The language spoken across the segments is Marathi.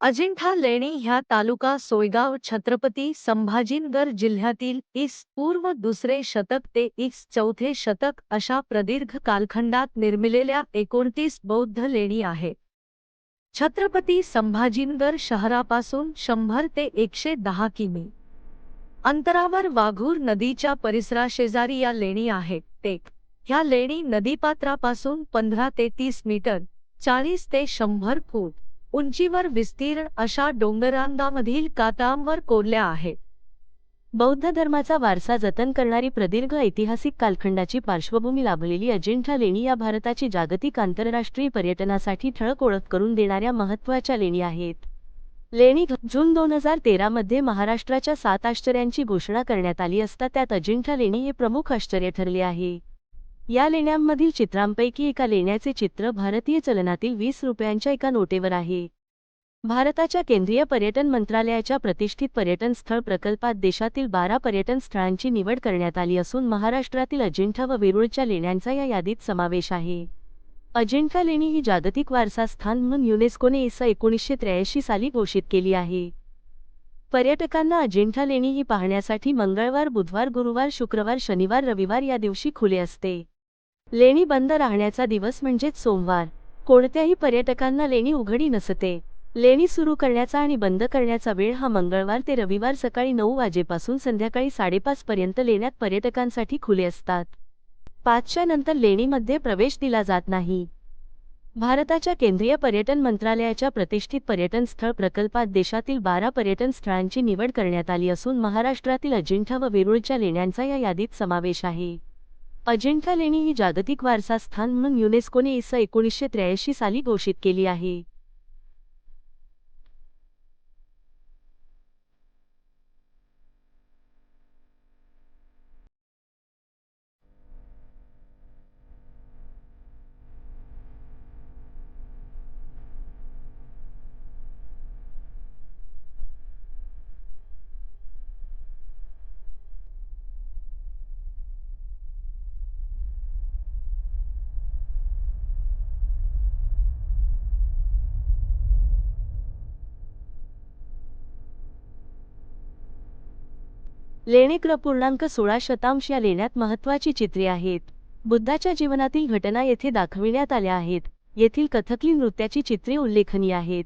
अजिंठा लेणी ह्या तालुका सोयगाव छत्रपती संभाजीनगर जिल्ह्यातील इस पूर्व दुसरे शतक ते इस चौथे शतक अशा प्रदीर्घ कालखंडात निर्मिलेल्या एकोणतीस बौद्ध लेणी आहेत छत्रपती संभाजीनगर शहरापासून शंभर ते एकशे दहा किमी अंतरावर वाघूर नदीच्या परिसराशेजारी या लेणी आहेत. टेक ह्या लेणी नदीपात्रापासून पंधरा ते तीस मीटर चाळीस ते शंभर फूट उंचीवर विस्तीर्ण अशा डोंगरांगामधील कातांवर कोरल्या आहेत बौद्ध धर्माचा वारसा जतन करणारी प्रदीर्घ ऐतिहासिक कालखंडाची पार्श्वभूमी लाभलेली अजिंठा लेणी या भारताची जागतिक आंतरराष्ट्रीय पर्यटनासाठी ठळक ओळख करून देणाऱ्या महत्त्वाच्या लेणी आहेत. लेणी जून दोन हजार तेरामध्ये महाराष्ट्राच्या सात आश्चर्यांची घोषणा करण्यात आली असता त्यात अजिंठा लेणी हे प्रमुख आश्चर्य ठरले आहे. या लेण्यांमधील चित्रांपैकी एका लेण्याचे चित्र भारतीय चलनातील वीस रुपयांच्या एका नोटेवर आहे. भारताच्या केंद्रीय पर्यटन मंत्रालयाच्या प्रतिष्ठित पर्यटन स्थळ प्रकल्पात देशातील बारा पर्यटन स्थळांची निवड करण्यात आली असून महाराष्ट्रातील अजिंठा व वेरूळच्या लेण्यांचा या यादीत समावेश आहे. अजिंठा लेणी ही जागतिक वारसा स्थान म्हणून युनेस्कोने इस एकोणीसशे त्र्याऐंशी साली घोषित केली आहे. पर्यटकांना अजिंठा लेणी ही पाहण्यासाठी मंगळवार बुधवार गुरुवार शुक्रवार शनिवार रविवार या दिवशी खुले असते. लेणी बंद राहण्याचा दिवस म्हणजेच सोमवार. कोणत्याही पर्यटकांना लेणी उघडी नसते. लेणी सुरू करण्याचा आणि बंद करण्याचा वेळ हा मंगळवार ते रविवार सकाळी नऊ वाजेपासून संध्याकाळी साडेपाच पर्यंत लेण्यात पर्यटकांसाठी खुले असतात. पाचच्या नंतर लेणीमध्ये प्रवेश दिला जात नाही. भारताच्या केंद्रीय पर्यटन मंत्रालयाच्या प्रतिष्ठित पर्यटन स्थळ प्रकल्पात देशातील बारा पर्यटन स्थळांची निवड करण्यात आली असून महाराष्ट्रातील अजिंठा व वेरूळच्या लेण्यांचा या यादीत समावेश आहे. अजिंठा लेणी ही जागतिक वारसा स्थान म्हणून युनेस्कोने इस एकोणीसशे त्र्याऐंशी साली घोषित केली आहे. लेणे पूर्णांक सोळा शतांश या लेण्यात महत्त्वाची चित्रे आहेत. बुद्धाच्या जीवनातील घटना येथे दाखविण्यात आल्या आहेत. येथील कथकली नृत्याची चित्रे उल्लेखनीय आहेत.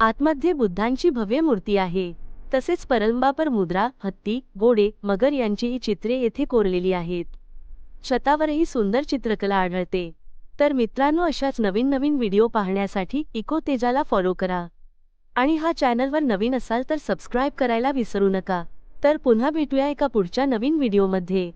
आतमध्ये बुद्धांची भव्य मूर्ती आहे. तसेच परंबापर मुद्रा हत्ती घोडे मगर यांची ही चित्रे येथे कोरलेली आहेत. छतावरही सुंदर चित्रकला आढळते. तर मित्रांनो अशाच नवीन नवीन व्हिडिओ पाहण्यासाठी इको तेजाला फॉलो करा. आणि हा चॅनलवर नवीन असाल तर सबस्क्राईब करायला विसरू नका. तर पुन्हा भेटूया एका पुढच्या नवीन व्हिडिओमध्ये.